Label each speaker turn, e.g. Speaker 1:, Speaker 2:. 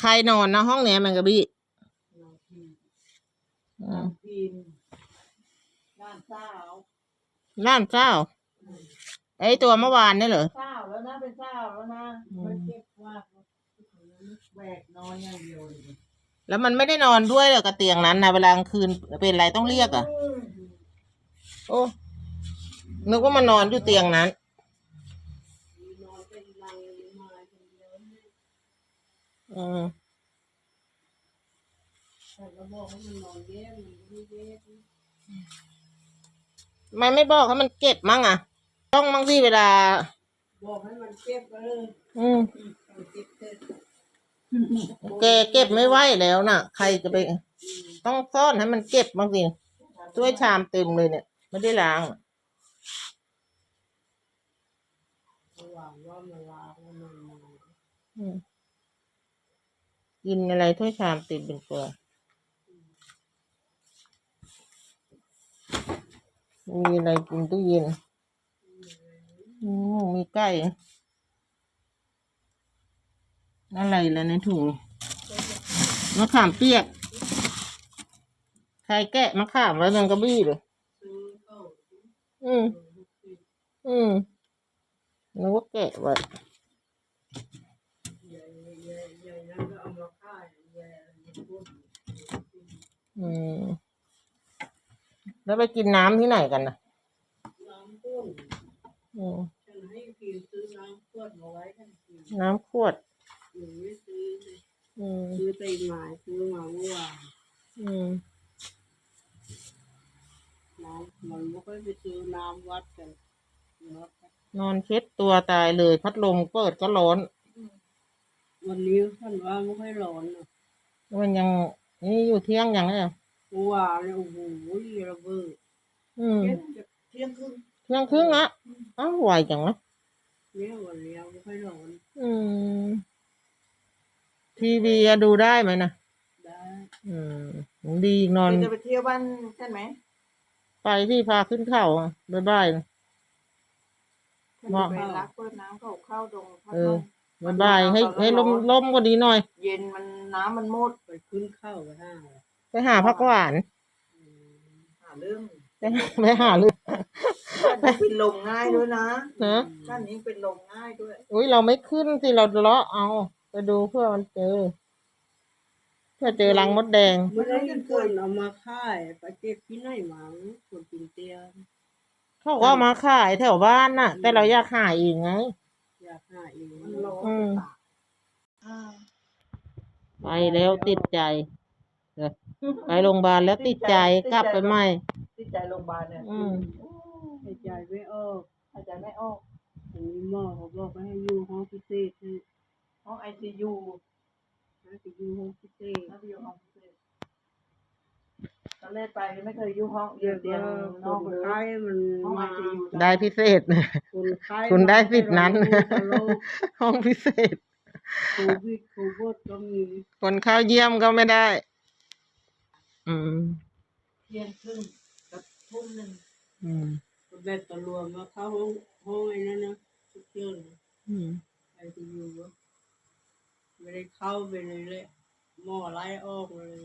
Speaker 1: ใครนอนนะห้องเนี้ยแมงกะบี้อืม
Speaker 2: พิมด้านเศร้า
Speaker 1: ล้านเจ้าไอตัวเมื่อวานนี่เหรอ
Speaker 2: เศร้าแล้วนะเป็นเศร้าแล้วนะ
Speaker 1: อืม
Speaker 2: มันเก็บว่าแหวกนอนอย่างเดียวเลย
Speaker 1: แล้วมันไม่ได้นอนด้วยเหรอกับเตียงนั้นนะเวลากลางคืนเป็นไรต้องเรียกอะ โอ้ นึกว่ามันนอนอยู่เตียงนั้น
Speaker 2: นอนเป็นรังมาคนเดียว
Speaker 1: อืม
Speaker 2: แต่ก็บอกให้มันนอนแยกมันไม่แยก
Speaker 1: ทำไมไม่บอกให้มันเก็บมั่งอะ ต้องมั่งสิเวลา
Speaker 2: บอกให้มันเก็บไปเลย
Speaker 1: อืม
Speaker 2: มันเก็บเสร็จ
Speaker 1: แกเก็บไม่ไหวแล้วน่ะ ใครจะไป ต้องซ่อนให้มันเก็บบ้างสิถ้วยชามเต็มเลยเนี่ย ไม่ได้ล้าง
Speaker 2: ระหว่างว่ามันลาแล้วมันนอน
Speaker 1: อืมกินอะไรถ้วยชามติดเป็นตัวมีอะไรกินตู้เย็นอืมมีไก่อะไรแล้วในถุงมะขามเปียก ใครแกะมะขามไว้มันกระบี้เลย
Speaker 2: ซื้อเข้า
Speaker 1: อืม อืมนึกว่าแกะไว้
Speaker 2: ใหญ่ใหญ่ใหญ่นั้นก็เอามา ค่ายใหญ่พูด
Speaker 1: อืมแล้วไปกินน้ำที่ไหนกันนะ
Speaker 2: น้ำพุ่น
Speaker 1: อืม
Speaker 2: ฉันให้พิมซื้อน้ำขวดมาไว้ท่านพิม
Speaker 1: น้ำขวด
Speaker 2: หนูไม่ซื้อเลย
Speaker 1: อืม
Speaker 2: ซื้อไปหมายซื้อมาเมื่อวาน
Speaker 1: อืม
Speaker 2: น้ำมันไม่ค่อยไปซื้อน้ำวัดกัน นาะ
Speaker 1: นอนเช็ดตัวตายเลย พัดลมเปิดก็ร้อน
Speaker 2: วันนี้ท่านว่าไม่ค่อยร้อนนะ
Speaker 1: มันยังนี่อยู่เที่ยงยังไง
Speaker 2: เมื่อวานเนี่ยโอ้โหระเบิด
Speaker 1: อืม
Speaker 2: เที่ยงครึ่ง
Speaker 1: เที่ยงครึ่งละอ้าวไหวจังนะ
Speaker 2: เนี่ยวันนี้ไม่ค่อยร้อน
Speaker 1: อืมทีวีอะดูได้ไหมนะ
Speaker 2: ได้
Speaker 1: อืมดีนอน
Speaker 2: จะไปเที่ยวบ้านใช่ไหม
Speaker 1: ไปที่พาขึ้นเขาอะบ๊าย บายนะว่า
Speaker 2: ไปรักเปิดน้ำเข้าเข้าดงพัด
Speaker 1: เอ
Speaker 2: ล
Speaker 1: อ
Speaker 2: ม
Speaker 1: บ๊ายบายให้ให้ลมลมก็ดีหน่อย
Speaker 2: เย็นมันน้ำมันมดไปขึ้นเข้าก็ได้
Speaker 1: ไปหาพักหวาน
Speaker 2: หาเรื่อง
Speaker 1: ไปหาไปหาเลย
Speaker 2: ท่านเป็นลมง่ายด้วยนะ
Speaker 1: นะ
Speaker 2: ท่านนี้เป็นลมง่ายด้วย
Speaker 1: อุ้ยเราไม่ขึ้นสิเราเลาะเอา ไปดูเพื่อมันเจอ เพื่อเจอรังมดแดง
Speaker 2: ไม่ได้ยินคนเอามาค่ายไปเก็บที่ไหนมาคนกินเตียง
Speaker 1: เขาก็เอามาขายแถวบ้านน่ะ แต่เราอยากหาเองไง
Speaker 2: อยากหาเองมันร้อน
Speaker 1: อืม
Speaker 2: อ่า
Speaker 1: ไปแล้วติดใจเออไปโรงพยาบาลแล้วติดใจกลับไปใหม่
Speaker 2: ที่ใจโรงพยาบาลเนี่ย
Speaker 1: อืม
Speaker 2: หายใจไม่ออกหายใจไม่ออกอันนี้หมอเขาบอกว่าให้อยู่ห้องพิเศษให้ห้องไอซียูให้ไปอยู่ห้องพิเศษให้ไปอยู่ห้องพิเศษ ตอนแรกไปไม่เคยอยู่ห้องเดียวเดียวนอกเลย
Speaker 3: มัน
Speaker 2: ห้องไอ
Speaker 3: มา
Speaker 2: ซียู
Speaker 1: ได้พิเศษ
Speaker 3: คนไข้
Speaker 1: คุณได้สิทธิ์นั้น
Speaker 3: โรค
Speaker 1: ห้องพิเศษ
Speaker 3: โควิดโควิดก็มี
Speaker 1: คนเข้าเยี่ยมก็ไม่ได้ อืม
Speaker 2: เที่ยงครึ่งกับทุ่มหนึ่ง
Speaker 1: อืม
Speaker 3: แบตตะรวมมาเข้าห้องห้องไอ้นั่นนะทุกเชื่อเลย
Speaker 1: อืม
Speaker 3: ไอซียูไม่ได้เข้าไปเลยเลยหมอไล่ออกเลย